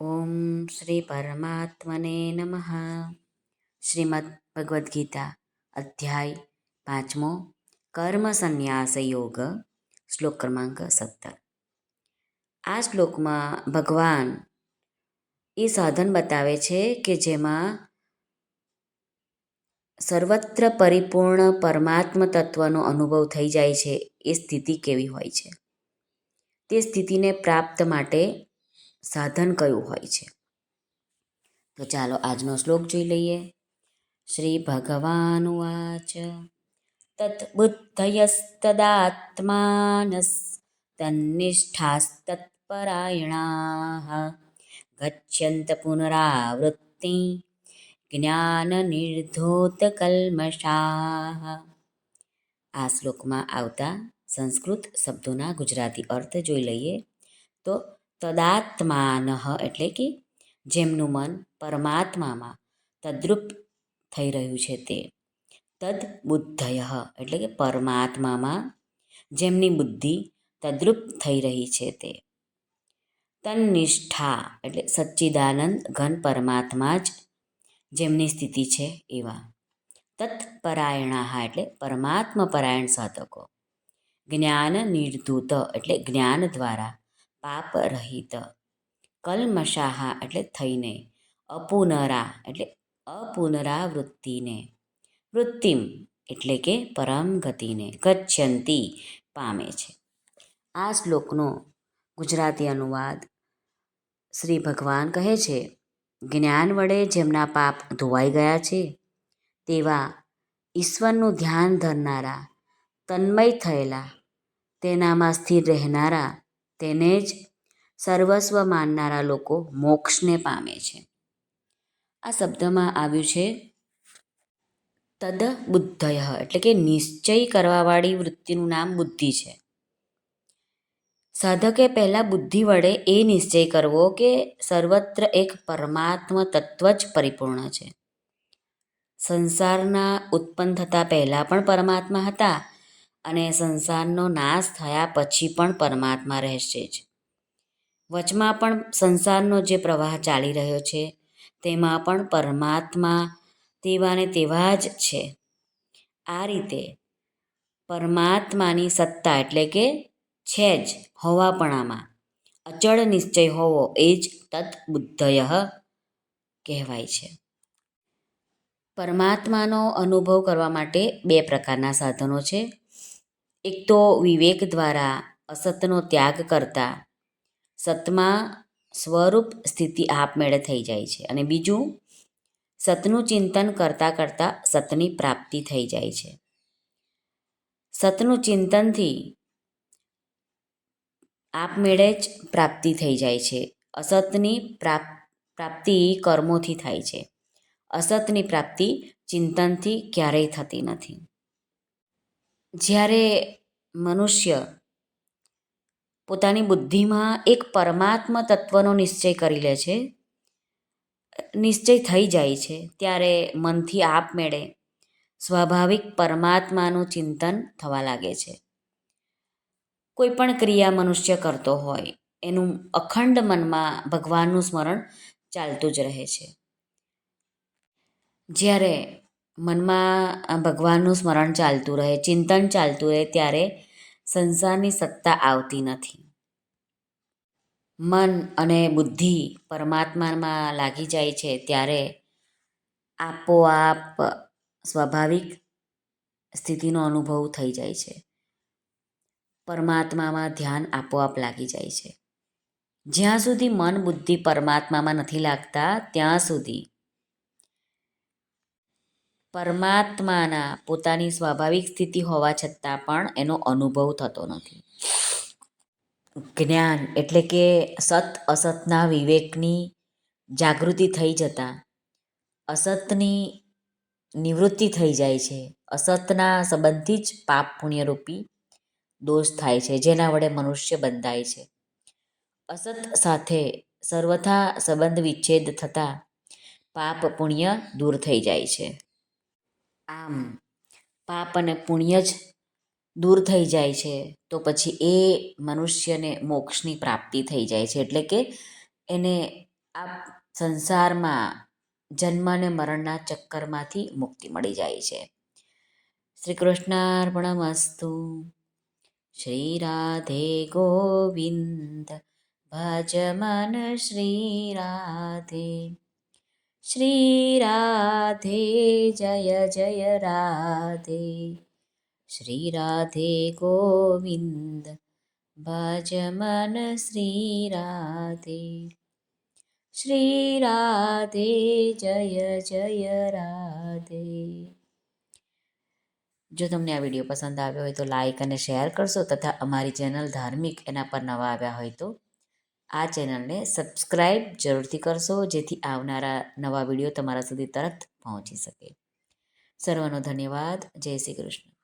ઓમ શ્રી પરમાત્મને નમઃ શ્રીમદ ભગવદ્ ગીતા અધ્યાય પાંચમો કર્મ સંન્યાસ યોગ શ્લોક ક્રમાંક સત્તર આ શ્લોકમાં ભગવાન એ સાધન બતાવે છે કે જેમાં સર્વત્ર પરિપૂર્ણ પરમાત્મ તત્વનો અનુભવ થઈ જાય છે, એ સ્થિતિ કેવી હોય છે? તે સ્થિતિને પ્રાપ્ત માટે સાધન કયું હોય છે? તો ચાલો આજનો શ્લોક જોઈ લઈએ. શ્રી ભગવાન વાચ તત્બુદ્ધયસ્તદાત્માનસ પુનરાવૃત્તિ જ્ઞાન પુનરાવૃત્તિ કલ્મશાહ આ શ્લોકમાં આવતા સંસ્કૃત શબ્દોના ગુજરાતી અર્થ જોઈ લઈએ. તો તદાત્માન એટલે કે જેમનું મન પરમાત્મામાં તદ્રુપ થઈ રહ્યું છે તે. તદ બુદ્ધય એટલે કે પરમાત્મામાં જેમની બુદ્ધિ તદ્રુપ થઈ રહી છે તે. તન્નિષ્ઠા એટલે સચ્ચિદાનંદ ઘન પરમાત્મા જ જેમની સ્થિતિ છે એવા. તત્પરાયણા એટલે પરમાત્મ પરાયણ સાધકો. જ્ઞાન નિર્ધૂત એટલે જ્ઞાન દ્વારા પાપ રહિત કલમશાહા એટલે થઈને, અપુનરા એટલે અપુનરાવૃત્તિને. વૃત્તિમ એટલે કે પરમ ગતિને ગચ્છંતી પામે છે. આ શ્લોકનો ગુજરાતી અનુવાદ શ્રી ભગવાન કહે છે, જ્ઞાન વડે જેમના પાપ ધોવાઈ ગયા છે, તેવા ઈશ્વરનું ધ્યાન ધરનારા, તન્મય થયેલા, તેનામાં સ્થિર રહેનારા તેને જ સર્વસ્વ માનનારા લોકો મોક્ષને પામે છે. આ શબ્દમાં આવ્યું છે તદ બુદ્ધય એટલે કે નિશ્ચય કરવાવાળી વૃત્તિનું નામ બુદ્ધિ છે. સાધકે પહેલાં બુદ્ધિ વડે એ નિશ્ચય કરવો કે સર્વત્ર એક પરમાત્મ તત્વ જ પરિપૂર્ણ છે. સંસારના ઉત્પન્ન થતાં પહેલાં પણ પરમાત્મા હતા અને સંસારનો નાશ થયા પછી પણ પરમાત્મા રહેશે જ. વચમાં પણ સંસારનો જે પ્રવાહ ચાલી રહ્યો છે, તેમાં પણ પરમાત્મા તેવા ને તેવા જ છે. આ રીતે પરમાત્માની સત્તા એટલે કે છે જ હોવાપણામાં. અચળ નિશ્ચય હોવો એ જ તત્બુદ્ધય કહેવાય છે. પરમાત્માનો અનુભવ કરવા માટે બે પ્રકારના સાધનો છે. એક તો વિવેક દ્વારા અસતનો ત્યાગ કરતા સતમાં સ્વરૂપ સ્થિતિ આપમેળે થઈ જાય છે અને બીજું, સતનું ચિંતન કરતાં કરતાં સતની પ્રાપ્તિ થઈ જાય છે. સતનું ચિંતનથી આપમેળે જ પ્રાપ્તિ થઈ જાય છે. અસતની પ્રાપ્તિ કર્મોથી થાય છે. અસતની પ્રાપ્તિ ચિંતનથી ક્યારેય થતી નથી. જ્યારે મનુષ્ય પોતાની બુદ્ધિમાં એક પરમાત્મ તત્વનો નિશ્ચય કરી લે છે, નિશ્ચય થઈ જાય છે, ત્યારે મનથી આપમેળે સ્વાભાવિક પરમાત્માનું ચિંતન થવા લાગે છે. કોઈ પણ ક્રિયા મનુષ્ય કરતો હોય, એનું અખંડ મનમાં ભગવાનનું સ્મરણ ચાલતું જ રહે છે. જ્યારે મનમાં ભગવાનનું સ્મરણ ચાલતું રહે, ચિંતન ચાલતું રહે, ત્યારે સંસારની સત્તા આવતી નથી. મન અને બુદ્ધિ પરમાત્મામાં લાગી જાય છે, ત્યારે આપોઆપ સ્વાભાવિક સ્થિતિનો અનુભવ થઈ જાય છે. પરમાત્મામાં ધ્યાન આપોઆપ લાગી જાય છે. જ્યાં સુધી મન બુદ્ધિ પરમાત્મામાં નથી લાગતા, ત્યાં સુધી પરમાત્માના પોતાની સ્વાભાવિક સ્થિતિ હોવા છતાં પણ એનો અનુભવ થતો નથી. જ્ઞાન એટલે કે સત અસતના વિવેકની જાગૃતિ થઈ જતાં અસતની નિવૃત્તિ થઈ જાય છે. અસતના સંબંધથી જ પાપ પુણ્યરૂપી દોષ થાય છે, જેના વડે મનુષ્ય બંધાય છે. અસત સાથે સર્વથા સંબંધ વિચ્છેદ થતાં પાપ પુણ્ય દૂર થઈ જાય છે. આમ પાપ અને પુણ્ય જ દૂર થઈ જાય છે તો પછી એ મનુષ્યને મોક્ષની પ્રાપ્તિ થઈ જાય છે. એટલે કે એને આ સંસારમાં જન્મ અને મરણના ચક્કરમાંથી મુક્તિ મળી જાય છે. શ્રી કૃષ્ણાર્પણમસ્તુ શ્રી રાધે ગોવિંદ. ભજ મન શ્રી રાધે. શ્રી રાધે જય જય રાધે શ્રી રાધે ગોવિંદ ભજ મન શ્રી રાધે શ્રી રાધે જય જય રાધે જો તમને આ વીડિયો પસંદ આવ્યો હોય તો લાઈક અને શેર કરશો તથા અમારી ચેનલ ધાર્મિક એના પર નવા આવ્યા હોય તો આ ચેનલને સબસ્ક્રાઈબ જરૂરથી કરશો, જેથી આવનારા નવા વીડિયો તમારા સુધી તરત પહોંચી શકે. સર્વનો ધન્યવાદ. જય શ્રી કૃષ્ણ.